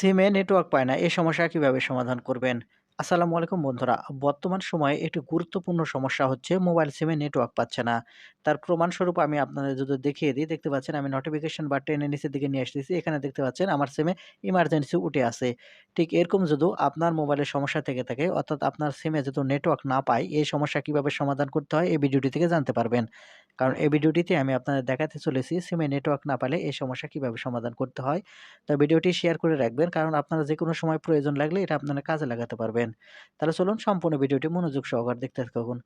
সিমে নেটওয়ার্ক পায় না, এই সমস্যা কীভাবে সমাধান করবেন? আসসালামু আলাইকুম বন্ধুরা। বর্তমান সময়ে একটি গুরুত্বপূর্ণ সমস্যা হচ্ছে মোবাইল সিমে নেটওয়ার্ক পাচ্ছে না। তার প্রমাণস্বরূপ আমি আপনাদের যদি দেখিয়ে দিই, দেখতে পাচ্ছেন আমি নোটিফিকেশন বা টেনে নিচের দিকে নিয়ে আসতেছি। এখানে দেখতে পাচ্ছেন আমার সিমে ইমার্জেন্সি উঠে আছে। ঠিক এরকম যদি আপনার মোবাইলের সমস্যা থেকে থাকে অর্থাৎ আপনার সিমে যদি নেটওয়ার্ক না পায়, এই সমস্যা কীভাবে সমাধান করতে হয় এই ভিডিওটি থেকে জানতে পারবেন। কারণ এই ভিডিওটিতে আমি আপনাদের দেখাতে চলেছি সিমে নেটওয়ার্ক না পেলে এই সমস্যা কীভাবে সমাধান করতে হয়। তো ভিডিওটি শেয়ার করে রাখবেন কারণ আপনারা যে কোনো সময় প্রয়োজন লাগলে এটা আপনারা কাজে লাগাতে পারবেন। তাহলে চলুন সম্পূর্ণ ভিডিওটি মনোযোগ সহকার দেখতে থাকুন।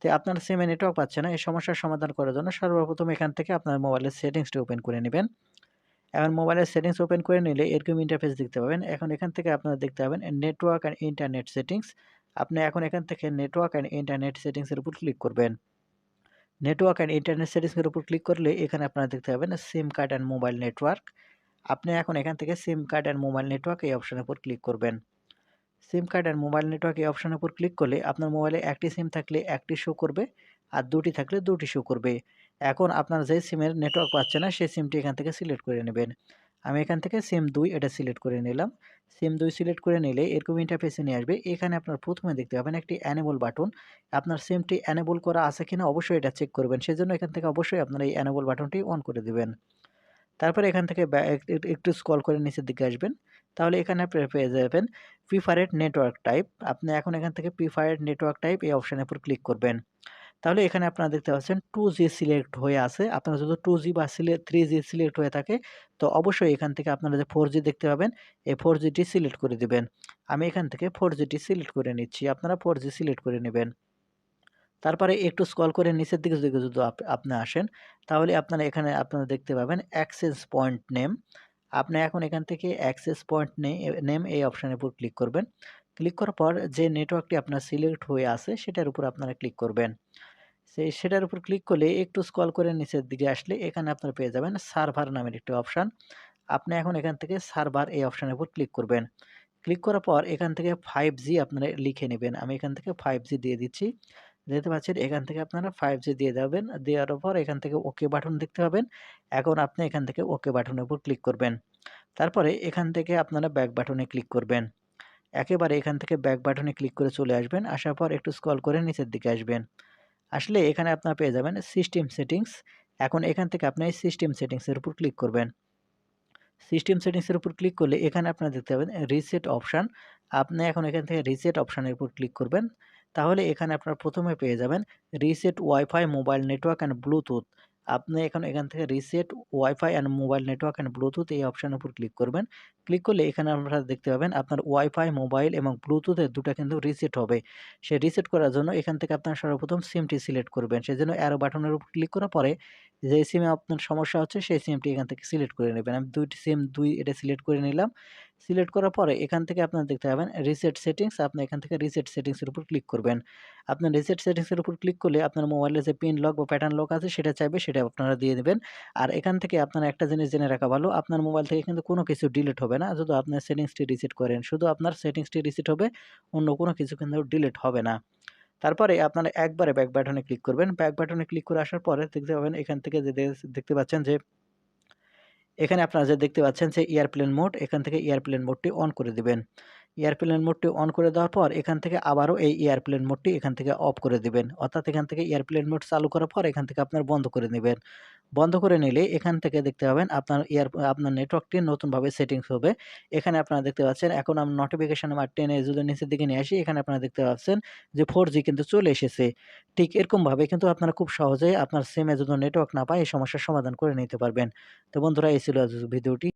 তো আপনার সিমে নেটওয়ার্ক পাচ্ছে না এই সমস্যার সমাধান করার জন্য সর্বপ্রথম এখান থেকে আপনার মোবাইলের সেটিংসটি ওপেন করে নেবেন। এখন মোবাইলের সেটিংস ওপেন করে নিলে এরকম ইন্টারফেস দেখতে পাবেন। এখন এখান থেকে আপনারা দেখতে পাবেন নেটওয়ার্ক অ্যান্ড ইন্টারনেট সেটিংস। আপনি এখন এখান থেকে নেটওয়ার্ক অ্যান্ড ইন্টারনেট সেটিংসের উপর ক্লিক করবেন। নেটওয়ার্ক অ্যান্ড ইন্টারনেট সেটিংসের উপর ক্লিক করলে এখানে আপনারা দেখতে পাবেন SIM card and mobile network. আপনি এখন এখান থেকে SIM card and mobile network এই অপশনের উপর ক্লিক করবেন। SIM card and mobile network এই অপশনের উপর ক্লিক করলে আপনার মোবাইলে একটি সিম থাকলে একটি শো করবে আর দুটি থাকলে দুটি শো করবে। এখন আপনার যে সিমের নেটওয়ার্ক পাচ্ছে না, সেই সিমটি এখান থেকে সিলেক্ট করে নেবেন। আমি এখান থেকে সিম দুই এটা সিলেক্ট করে নিলাম। সিম দুই সিলেক্ট করে নিলে এরকম ইন্টারফেসে নিয়ে আসবে। এখানে আপনার প্রথমে দেখতে পাবেন একটি অ্যানেবল বাটন। আপনার সিমটি অ্যানেবল করা আছে কিনা অবশ্যই এটা চেক করবেন। সেজন্য এখান থেকে অবশ্যই আপনার এই অ্যানেবল বাটনটি অন করে দেবেন তারপরে এখান থেকে একটু স্ক্রল করে নিচের দিকে আসবেন। তাহলে এখানে আপনি পেয়ে যাবেন প্রিফারেড নেটওয়ার্ক টাইপ। আপনি এখন এখান থেকে প্রিফারেড নেটওয়ার্ক টাইপ এই অপশনের উপর ক্লিক করবেন। তাহলে এখানে আপনারা দেখতে পাচ্ছেন টু জি সিলেক্ট হয়ে আছে। আপনার যদি টু জি বা সিলে 3G সিলেক্ট হয়ে থাকে, তো অবশ্যই এখান থেকে আপনারা যে ফোর জি দেখতে পাবেন, এই 4G টি সিলেক্ট করে দিবেন। আমি এখান থেকে 4G টি সিলেক্ট করে নিচ্ছি। আপনারা ফোর জি সিলেক্ট করে নেবেন। তারপরে একটু স্কল করে নিচের দিকে যদি আপ, আপনি আসেন, তাহলে আপনারা এখানে আপনারা দেখতে পাবেন অ্যাক্সেস পয়েন্ট নেম। আপনি এখন এখান থেকে অ্যাক্সেস পয়েন্ট নেম এই অপশানের উপর ক্লিক করবেন। ক্লিক করার পর যে নেটওয়ার্কটি আপনার সিলেক্ট হয়ে আছে, সেটার উপর আপনারা ক্লিক করবেন। সেই সেটার উপর ক্লিক করলে একটু স্ক্রল করে নিচের দিকে আসলে এখানে আপনারা পেয়ে যাবেন সার্ভার নামের একটি অপশান। আপনি এখন এখান থেকে সার্ভার এই অপশানের উপর ক্লিক করবেন। ক্লিক করার পর এখান থেকে ফাইভ জি আপনারা লিখে নেবেন। আমি এখান থেকে ফাইভ জি দিয়ে দিচ্ছি। দেখতে পাচ্ছেন এখান থেকে আপনারা ফাইভ জি দিয়ে যাবেন। দেওয়ার পর এখান থেকে ওকে বাটন দেখতে পাবেন। এখন আপনি এখান থেকে ওকে বাটনের উপর ক্লিক করবেন। তারপরে এখান থেকে আপনারা ব্যাক বাটনে ক্লিক করবেন। একেবারে এখান থেকে ব্যাক বাটনে ক্লিক করে চলে আসবেন। আসার পর একটু স্ক্রল করে নিচের দিকে আসবেন। আসলে এখানে আপনারা পেয়ে যাবেন সিস্টেম সেটিংস। এখন এখান থেকে আপনি সিস্টেম সেটিংসের উপর ক্লিক করবেন। সিস্টেম সেটিংসের উপর ক্লিক করলে এখানে আপনারা দেখতে পাবেন রিসেট অপশান। আপনি এখন এখান থেকে রিসেট অপশানের উপর ক্লিক করবেন। তাহলে এখানে আপনার প্রথমে পেয়ে যাবেন reset WiFi mobile network and Bluetooth. আপনি এখন এখান থেকে reset WiFi and mobile network and Bluetooth এই অপশনের উপর ক্লিক করবেন। ক্লিক করলে এখানে আপনারা দেখতে পাবেন আপনার ওয়াইফাই, মোবাইল এবং ব্লুটুথের দুটা কিন্তু রিসেট হবে। সে রিসেট করার জন্য এখান থেকে আপনারা সর্বপ্রথম সিমটি সিলেক্ট করবেন। সেজন্য অ্যারো বাটনের উপর ক্লিক করার পরে যে সিমে আপনার সমস্যা হচ্ছে সেই সিমটি এখান থেকে সিলেক্ট করে নেবেন। আমি দুইটি সিম দুই এটা সিলেক্ট করে নিলাম। সিলেক্ট করার পরে এখান থেকে আপনারা দেখতে পাবেন রিসেট সেটিংস। আপনি এখান থেকে রিসেট সেটিংসের উপর ক্লিক করবেন। আপনার রিসেট সেটিংসের উপর ক্লিক করলে আপনার মোবাইলে যে পিন লক বা প্যাটার্ন লক আছে সেটা চাইবে, সেটা আপনারা দিয়ে দেবেন আর এখান থেকে আপনারা একটা জিনিস জেনে রাখা ভালো, আপনার মোবাইল থেকে কিন্তু কোনো কিছু ডিলিট হবে না। যদি আপনার সেটিংসটি রিসেট করেন। শুধু আপনার সেটিংসটি রিসেট হবে। অন্য কোনো কিছু কিন্তু ডিলিট হবে না। তারপরে আপনারা একবারে ব্যাক বাটনে ক্লিক করবেন। ব্যাক বাটনে ক্লিক করে আসার পরে দেখতে পাবেন এখান থেকে যে দেখতে পাচ্ছেন যে এখানে আপনারা যে দেখতে পাচ্ছেন যে এয়ারপ্লেন মোড এখান থেকে এয়ারপ্লেন মোডটি অন করে দিবেন। এয়ারপ্লেন মোডটি অন করে দেওয়ার পর এখান থেকে আবারও এই এয়ারপ্লেন মোডটি এখান থেকে অফ করে দিবেন। অর্থাৎ এখান থেকে এয়ারপ্লেন মোড চালু করার পর এখান থেকে আপনার বন্ধ করে নেবেন বন্ধ করে নিলে এখান থেকে দেখতে পাবেন আপনার এয়ার, আপনার নেটওয়ার্কটি নতুনভাবে সেটিংস হবে। এখানে আপনারা দেখতে পাচ্ছেন, এখন আমি নোটিফিকেশন আমার টেনে যদি নিচের দিকে নিয়ে আসি, এখানে আপনারা দেখতে পাচ্ছেন যে 4G কিন্তু চলে এসেছে। ঠিক এরকমভাবে কিন্তু আপনারা খুব সহজেই আপনার সিমে যদি নেটওয়ার্ক না পায়, এই সমস্যার সমাধান করে নিতে পারবেন। তো বন্ধুরা, এই ছিল ভিডিওটি।